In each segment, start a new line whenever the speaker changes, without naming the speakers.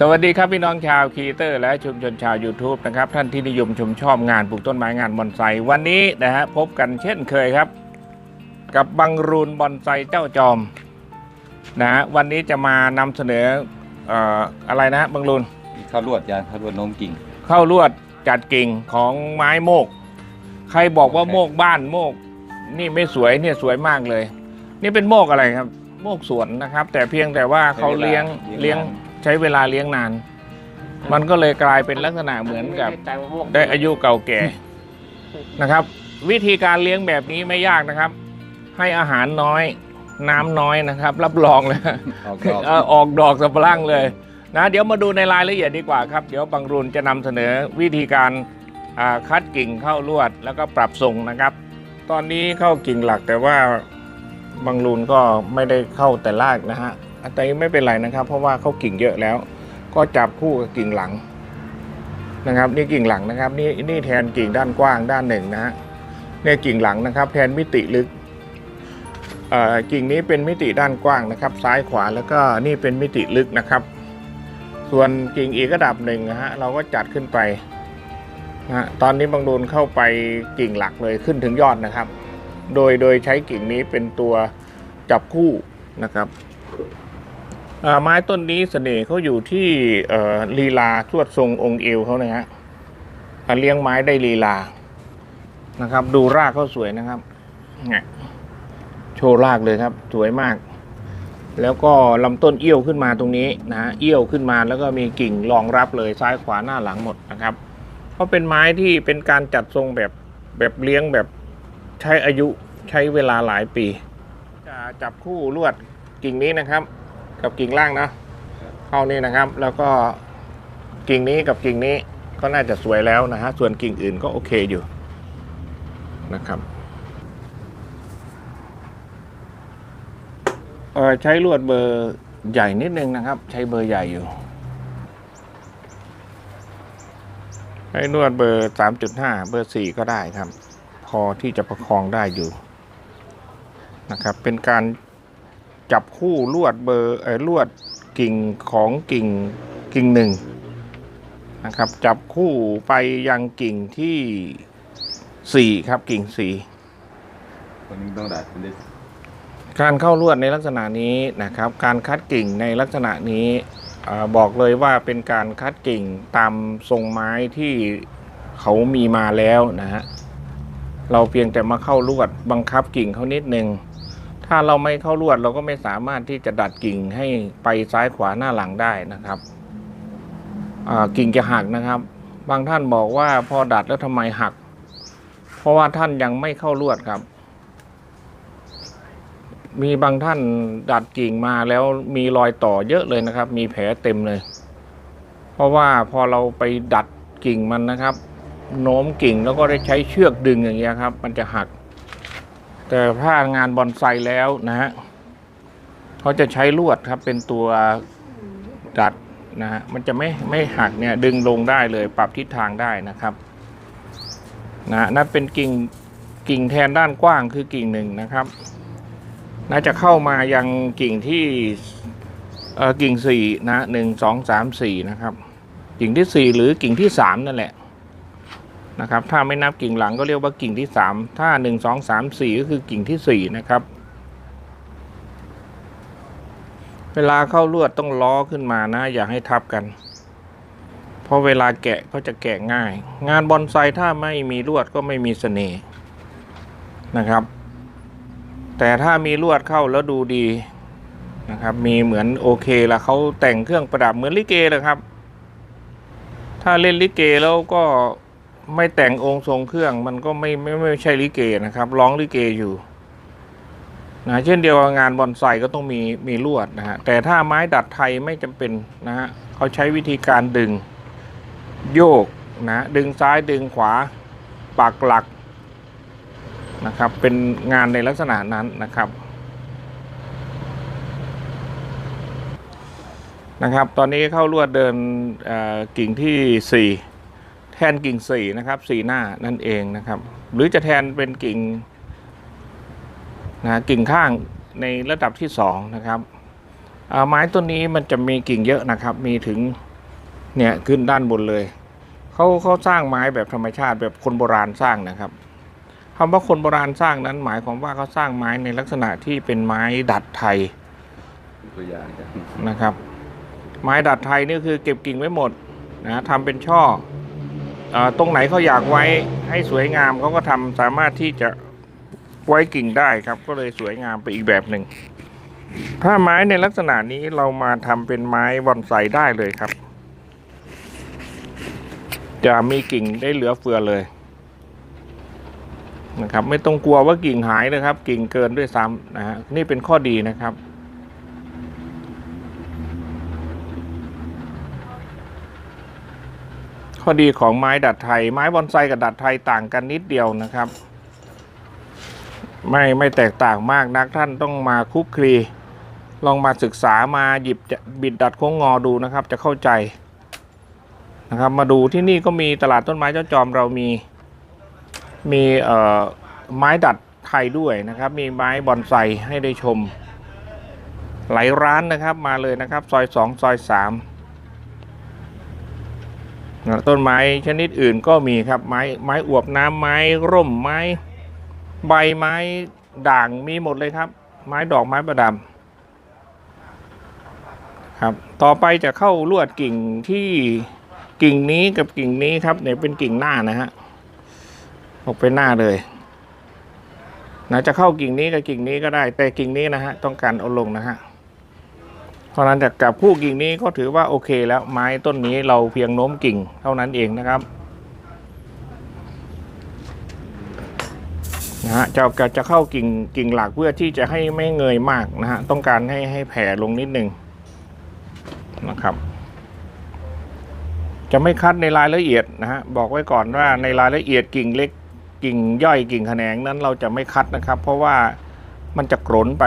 สวัสดีครับพี่น้องชาวคีเตอร์ และชุมชนชาว YouTube นะครับท่านที่นิยมชมชอบงานปลูกต้นไม้งานบอนไซวันนี้นะฮะพบกันเช่นเคยครับ กับบังรูนบอนไซเจ้าจอมนะฮะวันนี้จะมานำเสนอเอ่ออะไรนะฮะบังรูน
ข้าวลวดยานข้าวลวดโน้มกิ่ง
เข้าลวดจัดกิ่งของไม้โมก ใครบอกว่าโมกบ้านโมก นี่ไม่สวยเนี่ยสวยมากเลย นี่เป็นโมกอะไรครับ โมกสวนนะครับ แต่เพียงแต่ว่าเขาเลี้ยงเลี้ยง ใช้เวลาเลี้ยงนาน มันก็เลยกลายเป็นลักษณะเหมือนกับได้อายุเก่าแก่นะครับ วิธีการเลี้ยงแบบนี้ไม่ยากนะครับ ให้อาหารน้อยน้ำน้อยนะครับ รับรองเลย
ออกดอก
เอ่อออกดอกสะพรั่งเลยนะเดี๋ยวมาดูในรายละเอียดดีกว่าครับ เดี๋ยวบางรุนจะนำเสนอวิธีการอ่าคัดกิ่งเข้าลวดแล้วก็ปรับทรงนะครับ ตอนนี้เข้ากิ่งหลักแต่ว่าบางรุนก็ไม่ได้เข้าแต่รากนะฮะ แต่ไม่เป็นไรนะครับ เพราะว่าเขากิ่งเยอะแล้ว ก็จับคู่กับกิ่งหลังนะครับ นี่กิ่งหลังนะครับ นี่นี่แทนกิ่งด้านกว้างด้านหนึ่งนะฮะเนี่ยกิ่งหลังนะครับ แทนมิติลึกอ่อกิ่งนี้เป็นมิติด้านกว้างนะครับ ซ้ายขวาแล้วก็นี่เป็นมิติลึกนะครับ ส่วนกิ่งอีกระดับหนึ่งนะฮะเราก็จัดขึ้นไปนะฮะตอนนี้บางโดนเข้าไปกิ่งหลักเลยขึ้นถึงยอดนะครับ โดยโดยใช้กิ่งนี้เป็นตัวจับคู่นะครับ ไม้ต้นนี้เสน่ห์เขาอยู่ที่ลีลาทวดทรงองค์เอวเขานะฮะอะเลี้ยงไม้ได้ลีลานะครับ ดูรากเขาสวยนะครับเนี่ยโชว์รากเลยครับ สวยมาก แล้วก็ลำต้นเอี้ยวขึ้นมาตรงนี้นะเอี้ยวขึ้นมาแล้วก็มีกิ่งรองรับเลยซ้ายขวาหน้าหลังหมดนะครับ เพราะเป็นไม้ที่เป็นการจัดทรงแบบแบบเลี้ยงแบบใช้อายุใช้เวลาหลายปี จะจับคู่ลวดกิ่งนี้นะครับ กับกิ่งล่างนะเข้านี่นะครับ แล้วก็กิ่งนี้กับกิ่งนี้ก็น่าจะสวยแล้วนะฮะส่วนกิ่งอื่นก็โอเคอยู่นะครับใช้ลวดเบอร์ใหญ่นิดนึงนะครับ ใช้เบอร์ใหญ่อยู่ ใช้ลวดเบอร์สามจุดห้าเบอร์สี่ก็ได้ครับ พอที่จะประคองได้อยู่นะครับ เป็นการ จับคู่ลวดเบอร์เออลวดกิ่งของกิ่งกิ่งหนึ่งนะครับ จับคู่ไปยังกิ่งที่สี่ครับกิ่งสี่
คนนี้ต้องดัดเป็นได้
การเข้าลวดในลักษณะนี้นะครับ การคัดกิ่งในลักษณะนี้เออบอกเลยว่าเป็นการคัดกิ่งตามทรงไม้ที่เขามีมาแล้วนะฮะเราเพียงแต่มาเข้าลวดบังคับกิ่งเขานิดนึง ถ้าเราไม่เข้าลวดเราก็ไม่สามารถที่จะดัดกิ่งให้ไปซ้ายขวาหน้าหลังได้นะครับกิ่งจะหักนะครับ บางท่านบอกว่าพอดัดแล้วทำไมหัก เพราะว่าท่านยังไม่เข้าลวดครับ มีบางท่านดัดกิ่งมาแล้วมีรอยต่อเยอะเลยนะครับ มีแผลเต็มเลย เพราะว่าพอเราไปดัดกิ่งมันนะครับ โน้มกิ่งแล้วก็ได้ใช้เชือกดึงอย่างเงี้ยครับ มันจะหัก แต่ถ้างานบอนไซแล้วนะฮะเขาจะใช้ลวดครับเป็นตัวดัดนะฮะมันจะไม่ไม่หักเนี่ยดึงลงได้เลยปรับทิศทางได้นะครับนะนั่นเป็นกิ่งกิ่งแทนด้านกว้างคือกิ่งหนึ่งนะครับ น่าจะเข้ามายังกิ่งที่เอ่อกิ่งสี่นะหนึ่งสองสามสี่นะครับ กิ่งที่สี่หรือกิ่งที่สามนั่นแหละ นะครับ ถ้าไม่นับกิ่งหลังก็เรียกว่ากิ่งที่สามถ้าหนึ่งสองสามสี่ก็คือกิ่งที่สี่นะครับ เวลาเข้าลวดต้องล้อขึ้นมานะ อย่าให้ทับกัน เพราะเวลาแกะก็จะแกะง่าย งานบอนไซถ้าไม่มีลวดก็ไม่มีเสน่ห์นะครับ แต่ถ้ามีลวดเข้าแล้วดูดีนะครับ มีเหมือนโอเคล้วเขาแต่งเครื่องประดับเหมือนลิเกเลยครับ ถ้าเล่นลิเกแล้วก็ ไม่แต่งองค์ทรงเครื่องมันก็ไม่ไม่ไม่ใช่ลิเกนะครับ ร้องลิเกอยู่นะเช่นเดียวกับงานบอนไซก็ต้องมีมีลวดนะฮะแต่ถ้าไม้ดัดไทยไม่จำเป็นนะฮะเขาใช้วิธีการดึงโยกนะดึงซ้ายดึงขวาปักหลักนะครับเป็นงานในลักษณะนั้นนะครับนะครับ ตอนนี้เข้าลวดเดินเอ่อกิ่งที่ 4 แทนกิ่ง4นะครับสีหน้านั่นเองนะครับ หรือจะแทนเป็นกิ่งนะกิ่งข้างในระดับที่2นะครับอ่าไม้ต้นนี้มันจะมีกิ่งเยอะนะครับ มีถึงเนี่ยขึ้นด้านบนเลยเขาเขาสร้างไม้แบบธรรมชาติแบบคนโบราณสร้างนะครับคำว่าคนโบราณสร้างนั้นหมายความว่าเขาสร้างไม้ในลักษณะที่เป็นไม้ดัดไทย
ตัวอย่างอาจารย์
นะครับ ไม้ดัดไทยนี่คือเก็บกิ่งไว้หมดนะทำเป็นช่อเออ ตรงไหนเขาอยากไว้ให้สวยงามเขาก็ทำสามารถที่จะไว้กิ่งได้ครับ ก็เลยสวยงามไปอีกแบบหนึ่งถ้าไม้ในลักษณะนี้เรามาทำเป็นไม้บอนไซได้เลยครับ จะมีกิ่งได้เหลือเฟือเลยนะครับ ไม่ต้องกลัวว่ากิ่งหายนะครับ กิ่งเกินด้วยซ้ำนะฮะนี่เป็นข้อดีนะครับ ข้อดีของไม้ดัดไทย ไม้บอนไซกับดัดไทยต่างกันนิดเดียวนะครับ ไม่ไม่แตกต่างมากนักท่านต้องมาคุกคลี ลองมาศึกษามาหยิบบิดดัดโค้งงอดูนะครับ จะเข้าใจนะครับ มาดูที่นี่ก็มีตลาดต้นไม้เจ้าจอมเรามีมีเอ่อไม้ดัดไทยด้วยนะครับ มีไม้บอนไซให้ได้ชม หลายร้านนะครับมาเลยนะครับ ซอยสองซอยสาม ต้นไม้ชนิดอื่นก็มีครับไม้ไม้อวบน้ำไม้ร่มไม้ ใบไม้ด่างมีหมดเลยครับ ไม้ดอกไม้ประดับครับ ต่อไปจะเข้าลวดกิ่งที่กิ่งนี้กับกิ่งนี้ครับเนี่ยเป็นกิ่งหน้านะฮะออกเป็นหน้าเลยนะจะเข้ากิ่งนี้กับกิ่งนี้ก็ได้ แต่กิ่งนี้นะฮะต้องการเอาลงนะฮะ ราะฉะนั้นจากกับคู่กิ่งนี้ก็ถือว่าโอเคแล้วไม้ต้นนี้เราเพียงโน้มกิ่งเท่านั้นเองนะครับนะฮะจะจะจะเข้ากิ่งกิ่งหลักเพื่อที่จะให้ไม่เงยมากนะฮะต้องการให้ให้แผ่ลงนิดนึงนะครับ จะไม่คัดในรายละเอียดนะฮะบอกไว้ก่อนว่าในรายละเอียดกิ่งเล็กกิ่งย่อยกิ่งแขนงนั้นเราจะไม่คัดนะครับ เพราะว่ามันจะกรนไป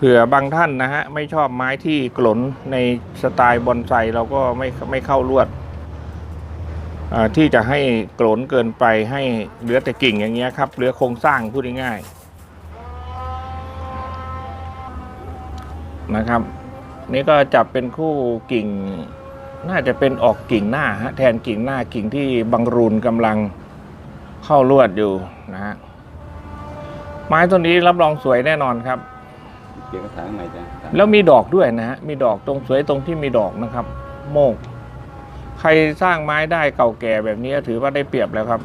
ผื่อบางท่านนะฮะไม่ชอบไม้ที่กลนในสไตล์บอนไซเราก็ไม่ไม่เข้าลวดที่จะให้กลนเกินไปให้เหลือแต่กิ่งอย่างเงี้ยครับเหลือโครงสร้างพูดง่ายๆนะครับ นี่ก็จับเป็นคู่กิ่ง น่าจะเป็นออกกิ่งหน้าฮะแทนกิ่งหน้ากิ่งที่บังรูนกำลังเข้าลวดอยู่นะฮะไม้ต้นนี้รับรองสวยแน่นอนครับ
เปลี่ยนกระถางใหม่จารย์
แล้วมีดอกด้วยนะฮะมีดอกตรงสวยตรงที่มีดอกนะครับ โมก ใครสร้างไม้ได้เก่าแก่แบบนี้ถือว่าได้เปรียบแล้วครับ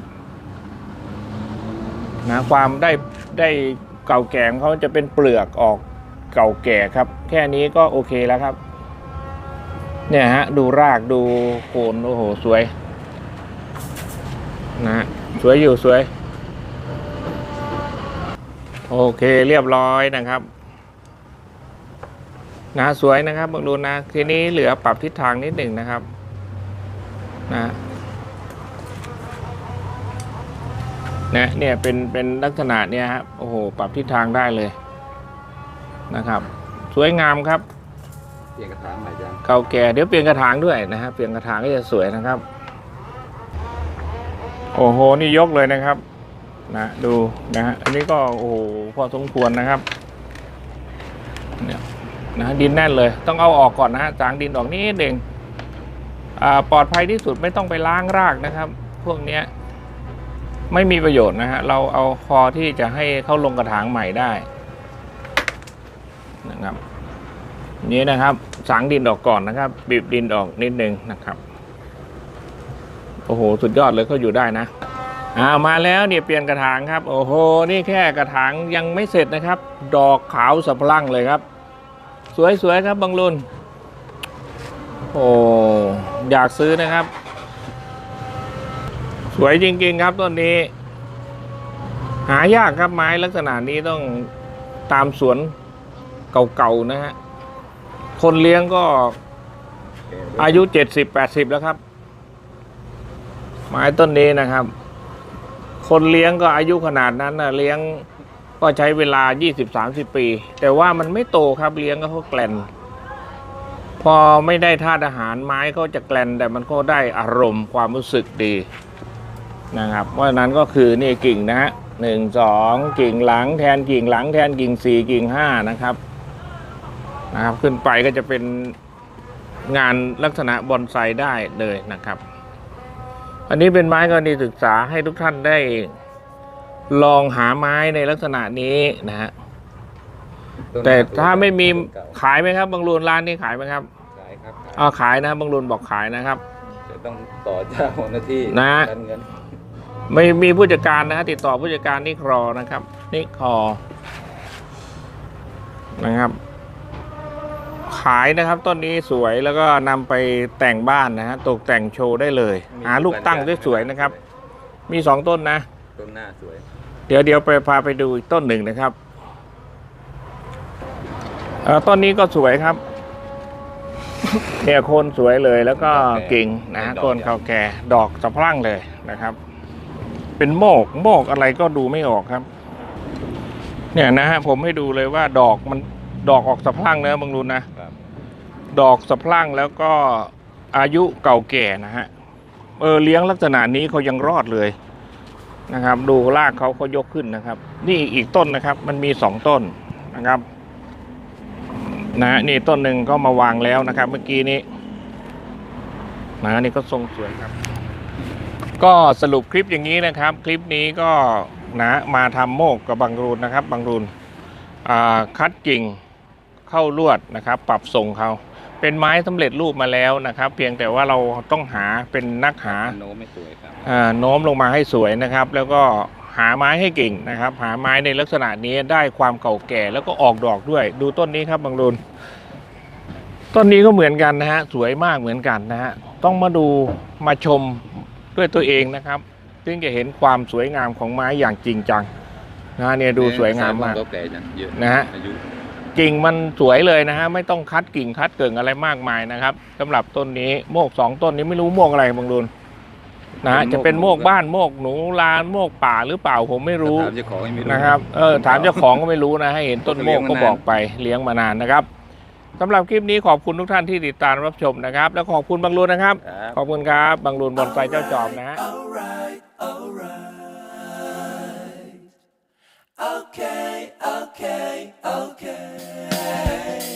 นะความได้ได้เก่าแก่ของเขาจะเป็นเปลือกออกเก่าแก่ครับ แค่นี้ก็โอเคแล้วครับ เนี่ยฮะ ดูรากดูโคนโอ้โหสวย นะสวยอยู่สวย โอเคเรียบร้อยนะครับ นะสวยนะครับบางดูนะทีนี้เหลือปรับทิศทางนิดหนึ่งนะครับนะนะเนี่ยเป็นเป็นลักษณะเนี่ยครับโอ้โหปรับทิศทางได้เลยนะครับ สวยงามครับ
เปลี่ยนกระถางใหม่อาจารย์
เก่าแก่เดี๋ยวเปลี่ยนกระถางด้วยนะฮะเปลี่ยนกระถางก็จะสวยนะครับ โอ้โหนี่ยกเลยนะครับ นะดูนะฮะอันนี้ก็โอ้โหพอสมควรนะครับเนี่ย นะดินแน่นเลย ต้องเอาออกก่อนนะฮะจางดินออกนิดเองปลอดภัยที่สุดไม่ต้องไปล้างรากนะครับ พวกเนี้ยไม่มีประโยชน์นะฮะเราเอาพอที่จะให้เข้าลงกระถางใหม่ได้นะครับนี้นะครับสางดินออกก่อนนะครับ บีบดินออกนิดนึงนะครับโอ้โหสุดยอดเลยเขาอยู่ได้นะอ่ามาแล้วเนี่ยเปลี่ยนกระถางครับ โอ้โห นี่แค่กระถางยังไม่เสร็จนะครับ ดอกขาวสะพรั่งเลยครับ สวยๆครับบางรุนโอ้อยากซื้อนะครับ สวยจริงๆครับต้นนี้ หายากครับไม้ลักษณะนี้ต้องตามสวนเก่าๆนะฮะ คนเลี้ยงก็อายุเจ็ดสิบแปดสิบแล้วครับ ไม้ต้นนี้นะครับ คนเลี้ยงก็อายุขนาดนั้นนะเลี้ยง ก็ใช้เวลา 20-30 ปี แต่ว่ามันไม่โตครับเลี้ยงก็เขาแกลนพอไม่ได้ธาตุอาหารไม้ก็จะแกลนแต่มันก็ได้อารมณ์ความรู้สึกดีนะครับเพราะฉะนั้นก็คือนี่กิ่งนะฮะหนึ่งสองกิ่งหลังแทนกิ่งหลังแทนกิ่งสี่กิ่งห้านะครับนะครับ ขึ้นไปก็จะเป็นงานลักษณะบอนไซได้เลยนะครับ อันนี้เป็นไม้กรณีศึกษาให้ทุกท่านได้ ลองหาไม้ในลักษณะนี้นะฮะ
ต้น
แต่
สวย
ถ้าไม่มี
ต้นเก่า
ขายไหมครับบางรูนร้านนี้ขายไหมครับ
ขายครับขาย
อ๋อขายนะบางรูนบอกขายนะครับ
จะต้องต่อเจ้าหน้าที่
นะ
การเงิน
ไม่มีผู้จัดการนะฮะติดต่อผู้จัดการนิครอนะครับนิครอนะครับ ขายนะครับต้นนี้สวยแล้วก็นำไปแต่งบ้านนะฮะตกแต่งโชว์ได้เลย หาลูกตั้งสวยๆนะครับ มีสองต้นนะ
ต้นหน้าสวย
เดี๋ยวเดี๋ยวไปพาไปดูอีกต้นหนึ่งนะครับเอ่อต้นนี้ก็สวยครับ เนี่ยโคนสวยเลยแล้วก็กิ่งนะฮะโคนเขาแก่ดอกสะพรั่งเลยนะครับ เป็นโมกโมกอะไรก็ดูไม่ออกครับ เนี่ยนะฮะผมให้ดูเลยว่าดอกมันดอกออกสะพรั่งนะบางรุนนะ
ครับ
ดอกสะพรั่งแล้วก็อายุเก่าแก่นะฮะ เออเลี้ยงลักษณะนี้เขายังรอดเลย นะครับ ดูรากเขาเขายกขึ้นนะครับ นี่อีกต้นนะครับ มันมีสองต้นนะครับนะนี่ต้นหนึ่งก็มาวางแล้วนะครับ เมื่อกี้นี้นะนี่ก็ทรงสวยครับ ก็สรุปคลิปอย่างนี้นะครับ คลิปนี้ก็นะมาทำโมกกับบางรูนนะครับบางรูนคัดกิ่งเข้าลวดนะครับ ปรับทรงเขา เป็นไม้สำเร็จรูปมาแล้วนะครับ เพียงแต่ว่าเราต้องหาเป็นนักหา
โน้มไม่สวยครับ
อ่าโน้มลงมาให้สวยนะครับ แล้วก็หาไม้ให้เก่งนะครับ หาไม้ในลักษณะนี้ได้ความเก่าแก่แล้วก็ออกดอกด้วย ดูต้นนี้ครับบางรุนต้นนี้ก็เหมือนกันนะฮะสวยมากเหมือนกันนะฮะต้องมาดูมาชมด้วยตัวเองนะครับซึ่งจะเห็นความสวยงามของไม้อย่างจริงจังนะฮะเนี่ยดูสวยงามมาก
ก็แก่จังเยอะ
นะฮะ
อายุ
กิ่งมันสวยเลยนะฮะไม่ต้องคัดกิ่งคัดเกิ่งอะไรมากมายนะครับสำหรับต้นนี้โมกสองต้นนี้ไม่รู้โมกอะไรบางรุนนะฮะจะเป็นโมกบ้านโมกหนูลานโมกป่าหรือเปล่าผมไม่รู้
ถามเจ้าของยังไม่รู้
นะครับเออถามเจ้าของก็ไม่รู้นะให้เห็นต้นโมกก็บอกไปเลี้ยงมานานนะครับสำหรับคลิปนี้ขอบคุณทุกท่านที่ติดตามรับชมนะครับ แล้วขอบคุณบางรุนนะครับ
ครับ
ขอบคุณครับบางรุนบอนไซเจ้าจอมนะฮะ
alright, alright. Okay, okay, okay.